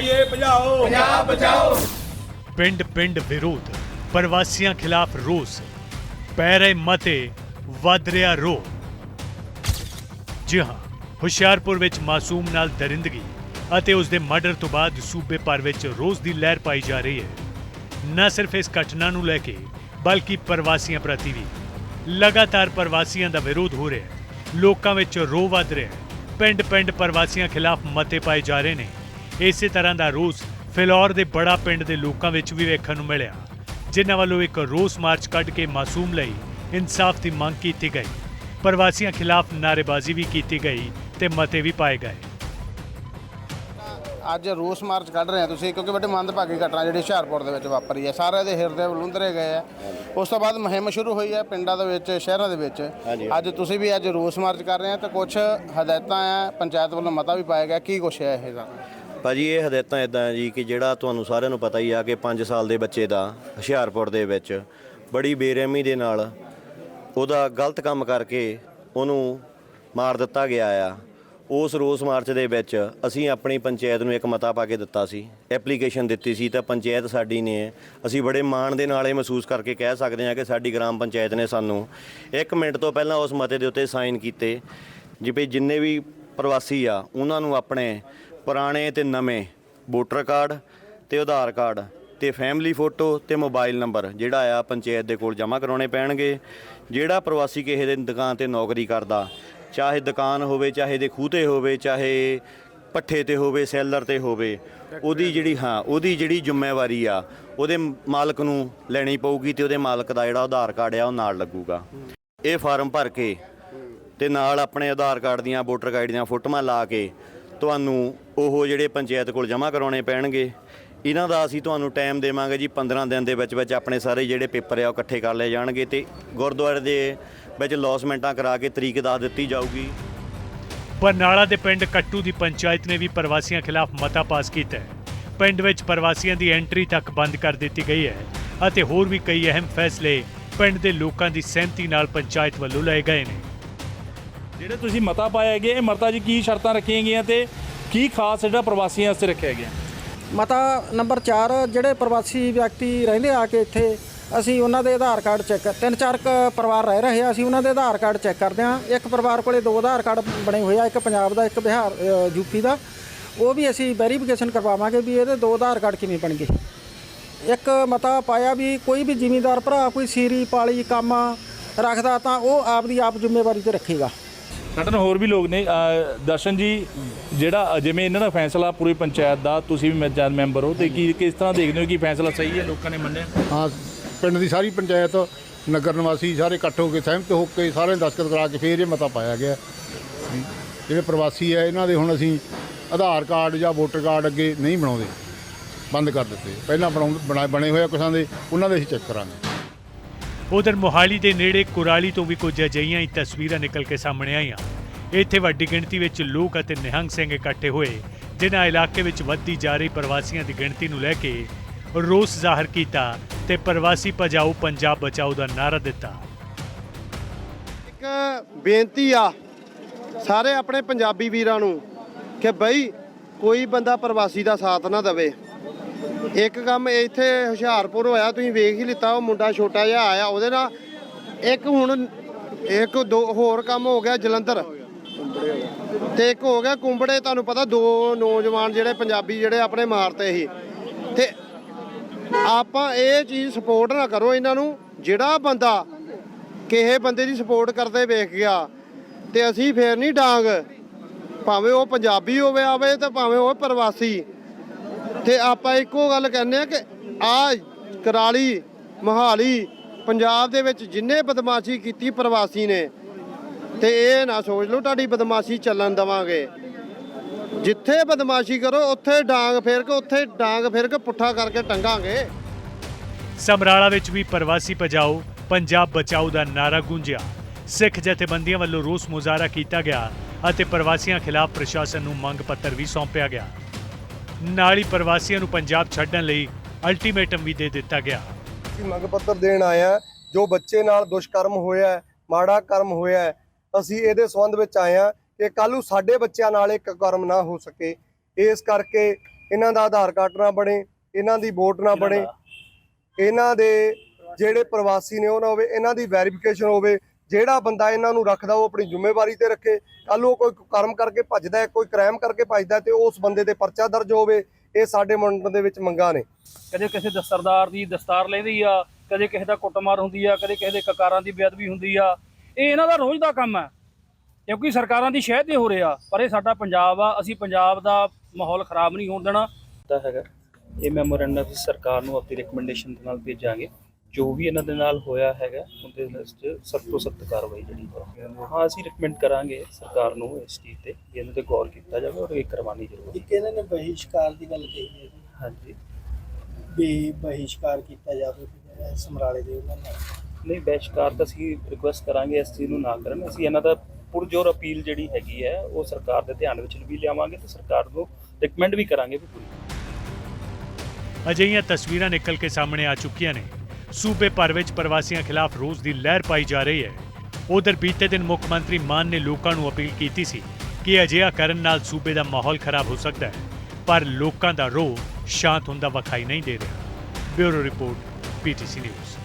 ਭਈਏ ਭਜਾਓ। ਪੰਜਾਬ ਬਚਾਓ। ਪਿੰਡ ਪਿੰਡ ਵਿਰੋਧ ਪ੍ਰਵਾਸੀਆਂ ਖਿਲਾਫ ਰੋਸ। ਪੈ ਰਹੇ ਮਤੇ ਵੱਧ ਰਿਹਾ ਰੋ ਜੀ ਹਾਂ ਹੁਸ਼ਿਆਰਪੁਰ ਵਿੱਚ ਮਾਸੂਮ ਨਾਲ ਦਰਿੰਦਗੀ ਅਤੇ ਉਸ ਦੇ ਮਰਡਰ ਤੋਂ ਬਾਅਦ ਸੂਬੇ ਭਰ ਵਿੱਚ ਰੋਸ ਦੀ ਲਹਿਰ ਪਾਈ ਜਾ ਰਹੀ ਹੈ। ਨਾ ਸਿਰਫ ਇਸ ਘਟਨਾ ਨੂੰ ਲੈ ਕੇ ਬਲਕਿ ਪ੍ਰਵਾਸੀਆਂ ਪ੍ਰਤੀ ਵੀ। ਲਗਾਤਾਰ ਪ੍ਰਵਾਸੀਆਂ ਦਾ ਵਿਰੋਧ ਹੋ ਰਿਹਾ ਹੈ। ਲੋਕਾਂ ਵਿੱਚ ਰੋਹ ਵੱਧ ਰਿਹਾ ਹੈ। ਪਿੰਡ ਪਿੰਡ ਪ੍ਰਵਾਸੀਆਂ ਖਿਲਾਫ ਮਤੇ ਪਾਏ ਜਾ ਰਹੇ ਨੇ। ਇਸੇ ਤਰ੍ਹਾਂ ਦਾ ਰੋਸ ਫਿਲੌਰ ਦੇ ਬੜਾ ਪਿੰਡ ਦੇ ਲੋਕਾਂ ਵਿੱਚ ਵੀ ਵੇਖਣ ਨੂੰ ਮਿਲਿਆ ਜਿਨ੍ਹਾਂ ਵੱਲੋਂ ਇੱਕ ਰੋਸ ਮਾਰਚ ਕੱਢ ਕੇ ਮਾਸੂਮ ਲਈ ਇਨਸਾਫ ਦੀ ਮੰਗ ਕੀਤੀ ਗਈ। ਪ੍ਰਵਾਸੀਆਂ ਖਿਲਾਫ ਨਾਅਰੇਬਾਜ਼ੀ ਵੀ ਕੀਤੀ ਗਈ ਤੇ ਮਤੇ ਵੀ ਪਾਏ ਗਏ। ਅੱਜ ਰੋਸ ਮਾਰਚ ਕੱਢ ਰਹੇ ਆ ਤੁਸੀਂ ਕਿਉਂਕਿ ਵੱਡੇ ਮੰਦਭਾਗੀ ਘਟਨਾ ਜਿਹੜੀ ਹੁਸ਼ਿਆਰਪੁਰ ਦੇ ਵਿੱਚ ਵਾਪਰੀ ਹੈ ਸਾਰੇ ਦੇ ਹਿਰਦੇ ਬਲੁੰਦਰੇ ਗਏ ਆ। ਉਸ ਤੋਂ ਬਾਅਦ ਮੁਹਿੰਮ ਸ਼ੁਰੂ ਹੋਈ ਹੈ ਪਿੰਡਾਂ ਦੇ ਵਿੱਚ ਸ਼ਹਿਰਾਂ ਦੇ ਵਿੱਚ। ਅੱਜ ਤੁਸੀਂ ਵੀ ਅੱਜ ਰੋਸ ਮਾਰਚ ਕਰ ਰਹੇ ਆ ਤੇ ਕੁਝ ਹਦਾਇਤਾਂ ਆ ਪੰਚਾਇਤ ਵੱਲੋਂ ਮਤਾ ਵੀ ਪਾਇਆ ਗਿਆ। ਕੀ ਕੁਛ ਹੈ ਇਹ ਦਾ ਭਾਜੀ, ਇਹ ਹਦਾਇਤਾਂ ਇਦਾਂ ਜੀ ਕਿ ਜਿਹੜਾ ਤੁਹਾਨੂੰ ਸਾਰਿਆਂ ਨੂੰ ਪਤਾ ਹੀ ਆ ਕਿ 5 ਸਾਲ ਦੇ ਬੱਚੇ ਦਾ ਹੁਸ਼ਿਆਰਪੁਰ ਦੇ ਵਿੱਚ ਬੜੀ ਬੇਰਹਿਮੀ ਦੇ ਨਾਲ ਉਹਦਾ ਗਲਤ ਕੰਮ ਕਰਕੇ ਉਹਨੂੰ ਮਾਰ ਦਿੱਤਾ ਗਿਆ ਆ। ਉਸ ਰੋਸ ਮਾਰਚ ਦੇ ਵਿੱਚ ਅਸੀਂ ਆਪਣੀ ਪੰਚਾਇਤ ਨੂੰ ਇੱਕ ਮਤਾ ਪਾ ਕੇ ਦਿੱਤਾ ਸੀ, ਐਪਲੀਕੇਸ਼ਨ ਦਿੱਤੀ ਸੀ ਤਾਂ ਪੰਚਾਇਤ ਸਾਡੀ ਨੇ, ਅਸੀਂ ਬੜੇ ਮਾਣ ਦੇ ਨਾਲ ਇਹ ਮਹਿਸੂਸ ਕਰਕੇ ਕਹਿ ਸਕਦੇ ਹਾਂ ਕਿ ਸਾਡੀ ਗ੍ਰਾਮ ਪੰਚਾਇਤ ਨੇ ਸਾਨੂੰ 1 ਮਿੰਟ ਤੋਂ ਪਹਿਲਾਂ ਉਸ ਮਤੇ ਦੇ ਉੱਤੇ ਸਾਈਨ ਕੀਤੇ ਜਿਵੇਂ ਜਿੰਨੇ ਵੀ ਪ੍ਰਵਾਸੀ ਆ, ਉਹਨਾਂ ਨੂੰ ਆਪਣੇ ਪੁਰਾਣੇ ਤੇ ਨਵੇਂ ਵੋਟਰ ਕਾਰਡ ਤੇ ਆਧਾਰ ਕਾਰਡ ਤੇ ਫੈਮਿਲੀ ਫੋਟੋ ਤੇ ਮੋਬਾਈਲ ਨੰਬਰ, ਜਿਹੜਾ ਆ ਪੰਚਾਇਤ ਦੇ ਕੋਲ ਜਮ੍ਹਾਂ ਕਰਾਉਣੇ ਪੈਣਗੇ। ਜਿਹੜਾ ਪ੍ਰਵਾਸੀ ਕਿਸੇ ਦੇ ਦੁਕਾਨ ਤੇ ਨੌਕਰੀ ਕਰਦਾ, ਚਾਹੇ ਦੁਕਾਨ ਹੋਵੇ, ਚਾਹੇ ਦੇ ਖੂਹ ਤੇ ਹੋਵੇ, ਚਾਹੇ ਪੱਠੇ ਤੇ ਹੋਵੇ, ਸੈਲਰ ਤੇ ਹੋਵੇ, ਉਹਦੀ ਜਿਹੜੀ, ਹਾਂ, ਉਹਦੀ ਜਿਹੜੀ ਜ਼ਿੰਮੇਵਾਰੀ ਆ, ਉਹਦੇ ਮਾਲਕ ਨੂੰ ਲੈਣੀ ਪਊਗੀ ਤੇ ਉਹਦੇ ਮਾਲਕ ਦਾ ਜਿਹੜਾ ਆਧਾਰ ਕਾਰਡ ਆ, ਉਹ ਨਾਲ ਲੱਗੂਗਾ। ਇਹ ਫਾਰਮ ਭਰ ਕੇ ਤੇ ਨਾਲ ਆਪਣੇ ਆਧਾਰ ਕਾਰਡ ਦੀਆਂ ਵੋਟਰ ਕਾਰਡ ਦੀਆਂ ਫੋਟੋਆਂ ਲਾ ਕੇ ਤੁਹਾਨੂੰ ਉਹ ਜਿਹੜੇ ਪੰਚਾਇਤ ਕੋਲ ਜਮ੍ਹਾਂ ਕਰਾਉਣੇ ਪੈਣਗੇ, ਇਹਨਾਂ ਦਾ ਅਸੀਂ ਤੁਹਾਨੂੰ ਟਾਈਮ ਦੇਵਾਂਗੇ ਜੀ 15 ਦਿਨ ਦੇ ਵਿੱਚ ਵਿੱਚ ਆਪਣੇ ਸਾਰੇ ਜਿਹੜੇ ਪੇਪਰ ਆ ਉਹ ਇਕੱਠੇ ਕਰ ਲਏ ਜਾਣਗੇ ਤੇ ਗੁਰਦੁਆਰੇ ਦੇ ਵਿੱਚ ਲੌਸਮੈਂਟਾਂ ਕਰਾ ਕੇ ਤਰੀਕ ਦੱਸ ਦਿੱਤੀ ਜਾਊਗੀ। ਬਰਨਾਲਾ ਦੇ ਪਿੰਡ ਕੱਟੂ ਦੀ ਪੰਚਾਇਤ ਨੇ ਵੀ ਪ੍ਰਵਾਸੀਆਂ ਖਿਲਾਫ ਮਤਾ ਪਾਸ ਕੀਤਾ ਹੈ। ਪਿੰਡ ਵਿੱਚ ਪ੍ਰਵਾਸੀਆਂ ਦੀ ਐਂਟਰੀ ਤੱਕ ਬੰਦ ਕਰ ਦਿੱਤੀ ਗਈ ਹੈ ਅਤੇ ਹੋਰ ਵੀ ਕਈ ਅਹਿਮ ਫੈਸਲੇ ਪਿੰਡ ਦੇ ਲੋਕਾਂ ਦੀ ਸਹਿਮਤੀ ਨਾਲ ਪੰਚਾਇਤ ਵੱਲੋਂ ਲਏ ਗਏ ਨੇ। ਜਿਹੜੇ ਤੁਸੀਂ ਮਤਾ ਪਾਇਆ ਗਿਆ ਇਹ ਮਤਾ ਜੀ ਕੀ ਸ਼ਰਤਾਂ ਰੱਖੀਆਂ ਗਈਆਂ ਤੇ ਕੀ ਖਾਸ ਜਿਹੜਾ ਪ੍ਰਵਾਸੀਆਂ ਵਾਸਤੇ ਰੱਖਿਆ ਗਿਆ? ਮਤਾ ਨੰਬਰ 4 ਜਿਹੜੇ ਪ੍ਰਵਾਸੀ ਵਿਅਕਤੀ ਰਹਿੰਦੇ ਆ ਕੇ ਇੱਥੇ ਅਸੀਂ ਉਹਨਾਂ ਦੇ ਆਧਾਰ ਕਾਰਡ ਚੈੱਕ ਤਿੰਨ ਚਾਰ ਪਰਿਵਾਰ ਰਹਿ ਰਹੇ ਆ ਅਸੀਂ ਉਹਨਾਂ ਦੇ ਆਧਾਰ ਕਾਰਡ ਚੈੱਕ ਕਰਦੇ ਆ ਇੱਕ ਪਰਿਵਾਰ ਕੋਲੇ ਦੋ ਆਧਾਰ ਕਾਰਡ ਬਣੇ ਹੋਏ ਆ ਇੱਕ ਪੰਜਾਬ ਦਾ ਇੱਕ ਬਿਹਾਰ ਅ, ਯੂਪੀ ਦਾ। ਉਹ ਵੀ ਅਸੀਂ ਵੈਰੀਫਿਕੇਸ਼ਨ ਕਰਵਾਵਾਂਗੇ ਵੀ ਇਹਦੇ ਦੋ ਆਧਾਰ ਕਾਰਡ ਕਿਵੇਂ ਬਣ ਗਏ। ਇੱਕ ਮਤਾ ਪਾਇਆ ਵੀ ਕੋਈ ਵੀ ਜ਼ਿਮੀਂਦਾਰ ਭਰਾ ਕੋਈ ਸੀਰੀ ਪਾਲੀ ਕੰਮ ਰੱਖਦਾ ਤਾਂ ਉਹ ਆਪ ਦੀ ਆਪ ਜ਼ਿੰਮੇਵਾਰੀ ਤੇ ਰੱਖੇਗਾ। ਸਾਡੇ ਨਾਲ ਹੋਰ ਵੀ ਲੋਕ ਨੇ, ਅਹ, ਦਰਸ਼ਨ ਜੀ, ਜਿਹੜਾ ਜਿਵੇਂ ਇਹਨਾਂ ਦਾ ਫੈਸਲਾ ਪੂਰੀ ਪੰਚਾਇਤ ਦਾ, ਤੁਸੀਂ ਵੀ ਪੰਚਾਇਤ ਮੈਂਬਰ ਹੋ, ਤੇ ਕੀ ਕਿਸ ਤਰ੍ਹਾਂ ਦੇਖਦੇ ਹੋ ਕਿ ਫੈਸਲਾ ਸਹੀ ਹੈ, ਲੋਕਾਂ ਨੇ ਮੰਨਿਆ? ਹਾਂ, ਪਿੰਡ ਦੀ ਸਾਰੀ ਪੰਚਾਇਤ, ਨਗਰ ਨਿਵਾਸੀ ਸਾਰੇ ਇਕੱਠ ਹੋ ਕੇ, ਸਹਿਮਤ ਹੋ ਕੇ, ਸਾਰਿਆਂ ਨੇ ਦਸਤਖਤ ਕਰਾ ਕੇ ਫੇਰ ਇਹ ਮਤਾ ਪਾਇਆ ਗਿਆ। ਵੀ ਜਿਹੜੇ ਪ੍ਰਵਾਸੀ ਆ, ਇਹਨਾਂ ਦੇ ਹੁਣ ਅਸੀਂ ਆਧਾਰ ਕਾਰਡ ਜਾਂ ਵੋਟਰ ਕਾਰਡ ਅੱਗੇ ਨਹੀਂ ਬਣਾਉਂਦੇ, ਬੰਦ ਕਰ ਦਿੱਤੇ। ਪਹਿਲਾਂ ਬਣਾਉਂ ਬਣਾ- ਬਣੇ ਹੋਏ ਆ ਕੁਛਾਂ ਦੇ, ਉਹਨਾਂ ਦੇ ਅਸੀਂ ਚੈੱਕ ਕਰਾਂਗੇ। ਉਧਰ ਮੋਹਾਲੀ ਦੇ ਨੇੜੇ ਕੁਰਾਲੀ ਤੋਂ ਵੀ ਕੁਝ ਅਜਿਹੀਆਂ ਹੀ ਤਸਵੀਰਾਂ ਨਿਕਲ ਕੇ ਸਾਹਮਣੇ ਆਈਆਂ। ਇੱਥੇ ਵੱਡੀ ਗਿਣਤੀ ਵਿੱਚ ਲੋਕ ਅਤੇ ਨਿਹੰਗ ਸਿੰਘ ਇਕੱਠੇ ਹੋਏ, ਜਿਨ੍ਹਾਂ ਇਲਾਕੇ ਵਿੱਚ ਵੱਧਦੀ ਜਾ ਰਹੀ ਪ੍ਰਵਾਸੀਆਂ ਦੀ ਗਿਣਤੀ ਨੂੰ ਲੈ ਕੇ ਰੋਸ ਜ਼ਾਹਰ ਕੀਤਾ ਤੇ ਪ੍ਰਵਾਸੀ ਭਜਾਓ ਪੰਜਾਬ ਬਚਾਓ ਦਾ ਨਾਰਾ ਦਿੱਤਾ। ਇੱਕ ਬੇਨਤੀ ਆ ਸਾਰੇ ਆਪਣੇ ਪੰਜਾਬੀ ਵੀਰਾਂ ਨੂੰ ਕਿ ਬਈ ਕੋਈ ਬੰਦਾ ਪ੍ਰਵਾਸੀ ਦਾ ਸਾਥ ਨਾ ਦੇਵੇ। ਇੱਕ ਕੰਮ ਇੱਥੇ ਹੁਸ਼ਿਆਰਪੁਰ ਹੋਇਆ, ਤੁਸੀਂ ਵੇਖ ਹੀ ਲਿੱਤਾ, ਉਹ ਮੁੰਡਾ ਛੋਟਾ ਜਿਹਾ ਆਇਆ, ਉਹਦੇ ਨਾਲ ਇੱਕ ਹੁਣ ਇੱਕ ਦੋ ਹੋਰ ਕੰਮ ਹੋ ਗਿਆ ਜਲੰਧਰ। ਤੇ ਇੱਕ ਹੋ ਗਿਆ ਕੁੰਬੜੇ, ਤੁਹਾਨੂੰ ਪਤਾ ਦੋ ਨੌਜਵਾਨ ਜਿਹੜੇ ਪੰਜਾਬੀ ਜਿਹੜੇ ਆਪਣੇ ਮਾਰਤੇ ਸੀ। ਤੇ ਆਪਾਂ ਇਹ ਚੀਜ਼ ਸਪੋਰਟ ਨਾ ਕਰੋ ਇਹਨਾਂ ਨੂੰ, ਜਿਹੜਾ ਬੰਦਾ ਕਿਸੇ ਬੰਦੇ ਦੀ ਸਪੋਰਟ ਕਰਦੇ ਵੇਖ ਗਿਆ, ਤੇ ਅਸੀਂ ਫੇਰ ਨਹੀਂ ਡਾਂਗ। ਭਾਵੇਂ ਉਹ ਪੰਜਾਬੀ ਹੋਵੇ ਆਵੇ ਤੇ ਭਾਵੇਂ ਉਹ ਪ੍ਰਵਾਸੀ। ਤੇ ਆਪਾਂ ਇੱਕੋ ਗੱਲ ਕਹਿੰਦੇ ਆ ਕਿ ਆ ਕਰਾਲੀ, ਮੋਹਾਲੀ, ਪੰਜਾਬ ਦੇ ਵਿੱਚ ਜਿੰਨੇ ਬਦਮਾਸ਼ੀ ਕੀਤੀ ਪ੍ਰਵਾਸੀ ਨੇ, ਤੇ ਇਹ ਨਾ ਸੋਚ ਲਓ ਤੁਹਾਡੀ ਬਦਮਾਸ਼ੀ ਚੱਲਣ ਦਵਾਂਗੇ। ਜਿੱਥੇ ਬਦਮਾਸ਼ੀ ਕਰੋ, ਉੱਥੇ ਡਾਂਗ ਫੇਰ ਕੇ, ਉੱਥੇ ਡਾਂਗ ਫੇਰ ਕੇ ਪੁੱਠਾ ਕਰਕੇ ਟੰਗਾਂਗੇ। ਸਮਰਾਲਾ ਵਿੱਚ ਵੀ ਪ੍ਰਵਾਸੀ ਭਜਾਓ, ਪੰਜਾਬ ਬਚਾਓ ਦਾ ਨਾਰਾ ਗੂੰਜਿਆ। ਸਿੱਖ ਜਥੇਬੰਦੀਆਂ ਵੱਲੋਂ ਰੋਸ ਮੁਜ਼ਾਹਰਾ ਕੀਤਾ ਗਿਆ ਅਤੇ ਪ੍ਰਵਾਸੀਆਂ ਖਿਲਾਫ ਪ੍ਰਸ਼ਾਸਨ ਨੂੰ ਮੰਗ ਪੱਤਰ ਵੀ ਸੌਂਪਿਆ ਗਿਆ। ਨਾਲ ਹੀ ਪ੍ਰਵਾਸੀਆਂ ਨੂੰ ਪੰਜਾਬ ਛੱਡਣ ਲਈ ਅਲਟੀਮੇਟਮ ਵੀ ਦੇ ਦਿੱਤਾ ਗਿਆ। ਅਸੀਂ ਮੰਗ ਪੱਤਰ ਦੇਣ ਆਏ ਆ ਜੋ ਬੱਚੇ ਨਾਲ ਦੁਸ਼ਕਰਮ ਹੋਇਆ ਹੈ, ਮਾੜਾ ਕਰਮ ਹੋਇਆ ਹੈ, ਅਸੀਂ ਇਹਦੇ ਸੰਬੰਧ ਵਿੱਚ ਆਏ ਆ ਕਿ ਕੱਲ ਨੂੰ ਸਾਡੇ ਬੱਚਿਆਂ ਨਾਲ ਇੱਕ ਕਰਮ ਨਾ ਹੋ ਸਕੇ। ਇਸ ਕਰਕੇ ਇਹਨਾਂ ਦਾ ਆਧਾਰ ਕਾਰਡ ਨਾ ਬਣੇ ਇਹਨਾਂ ਦੀ ਵੋਟ ਨਾ ਬਣੇ ਇਹਨਾਂ ਦੇ ਜਿਹੜੇ ਪ੍ਰਵਾਸੀ ਨੇ ਉਹ ਨਾ ਹੋਵੇ ਇਹਨਾਂ ਦੀ ਵੈਰੀਫਿਕੇਸ਼ਨ ਹੋਵੇ ਜਿਹੜਾ ਬੰਦਾ ਇਹਨਾਂ ਨੂੰ ਰੱਖਦਾ ਉਹ ਆਪਣੀ ਜ਼ਿੰਮੇਵਾਰੀ ਤੇ ਰੱਖੇ ਕੱਲ ਉਹ ਕੋਈ ਕਰਮ ਕਰਕੇ ਭੱਜਦਾ ਹੈ ਕੋਈ ਕ੍ਰਾਈਮ ਕਰਕੇ ਭੱਜਦਾ ਤੇ ਉਸ ਬੰਦੇ ਤੇ ਪਰਚਾ ਦਰਜ ਹੋਵੇ ਇਹ ਸਾਡੇ ਮੰਡਲ ਦੇ ਵਿੱਚ ਮੰਗਾਂ ਨੇ। ਕਦੇ ਕਿਸੇ ਦਸਤਰਦਾਰ ਦੀ ਦਸਤਾਰ ਲੈਂਦੀ ਆ ਕਦੇ ਕਿਸੇ ਦਾ ਕੁੱਟਮਾਰ ਹੁੰਦੀ ਆ ਕਦੇ ਕਿਸੇ ਦੇ ਕਕਾਰਾਂ ਦੀ ਬੇਅਦਬੀ ਹੁੰਦੀ ਆ। ਇਹ ਇਹਨਾਂ ਦਾ ਰੋਜ਼ ਦਾ ਕੰਮ ਹੈ। ਕਿਉਂਕਿ ਸਰਕਾਰਾਂ ਦੀ ਸ਼ਹਿ ਤੇ ਹੋ ਰਿਹਾ ਪਰ ਇਹ ਸਾਡਾ ਪੰਜਾਬ ਆ ਅਸੀਂ ਪੰਜਾਬ ਦਾ ਮਾਹੌਲ ਖਰਾਬ ਨਹੀਂ ਹੋਣ ਦੇਣਾ। ਦਾ ਹੈਗਾ ਇਹ ਮੈਮੋਰੈਂਡਮ ਅਸੀਂ ਸਰਕਾਰ ਨੂੰ ਆਪਣੀ ਰეკਮੈਂਡੇਸ਼ਨ ਦੇ ਨਾਲ ਭੇਜਾਂਗੇ। ਜੋ ਵੀ ਇਹਨਾਂ ਦੇ ਨਾਲ ਹੋਇਆ ਹੈਗਾ ਉਹਦੇ ਲਿਸਟ ਸਖਤ ਤੋਂ ਸਖਤ ਕਾਰਵਾਈ ਜਿਹੜੀ ਹੈ ਹਾਂ ਅਸੀਂ ਰਿਕਮੈਂਡ ਕਰਾਂਗੇ ਸਰਕਾਰ ਨੂੰ ਇਸ ਚੀਜ਼ ਤੇ ਇਹਨਾਂ ਤੇ ਗੌਰ ਕੀਤਾ ਜਾਵੇ ਔਰ ਇਹ ਕਰਵਾਉਣੀ ਜ਼ਰੂਰੀ ਹੈ। ਇੱਕ ਇਹਨਾਂ ਨੇ ਬਹਿਸ਼ਕਾਰ ਦੀ ਗੱਲ ਕਹੀ ਹੈ ਹਾਂਜੀ। ਵੀ ਬਹਿਸ਼ਕਾਰ ਕੀਤਾ ਜਾਵੇ ਸਮਰਾਲੇ ਦੇ ਉਹਨਾਂ ਨਾਲ। ਨਹੀਂ ਬਹਿਸ਼ਕਾਰ ਤਾਂ ਅਸੀਂ ਰਿਕੁਐਸਟ ਕਰਾਂਗੇ ਇਸ ਚੀਜ਼ ਨੂੰ ਨਾ ਕਰਨ। ਅਸੀਂ ਇਹਨਾਂ ਦਾ ਪੁਰਜੋਰ ਅਪੀਲ ਜਿਹੜੀ ਹੈਗੀ ਹੈ ਉਹ ਸਰਕਾਰ ਦੇ ਧਿਆਨ ਵਿੱਚ ਵੀ ਲਿਆਵਾਂਗੇ ਤੇ ਸਰਕਾਰ ਨੂੰ ਰਿਕਮੈਂਡ ਵੀ ਕਰਾਂਗੇ ਵੀ ਪੂਰੀ। ਅਜਿਹੀਆਂ ਤਸਵੀਰਾਂ ਨਿਕਲ ਕੇ ਸਾਹਮਣੇ ਆ ਚੁੱਕੀਆਂ ਨੇ। ਸੂਬੇ ਭਰ ਵਿੱਚ ਪ੍ਰਵਾਸੀਆਂ ਖਿਲਾਫ ਰੋਸ ਦੀ ਲਹਿਰ ਪਾਈ ਜਾ ਰਹੀ ਹੈ। ਉਧਰ ਬੀਤੇ ਦਿਨ ਮੁੱਖ ਮੰਤਰੀ ਮਾਨ ਨੇ ਲੋਕਾਂ ਨੂੰ ਅਪੀਲ ਕੀਤੀ ਸੀ ਕਿ ਅਜਿਹਾ ਕਰਨ ਨਾਲ ਸੂਬੇ ਦਾ ਮਾਹੌਲ ਖਰਾਬ ਹੋ ਸਕਦਾ ਹੈ, ਪਰ ਲੋਕਾਂ ਦਾ ਰੋਹ ਸ਼ਾਂਤ ਹੁੰਦਾ ਵਿਖਾਈ ਨਹੀਂ ਦੇ ਰਿਹਾ। Bureau report PTC news.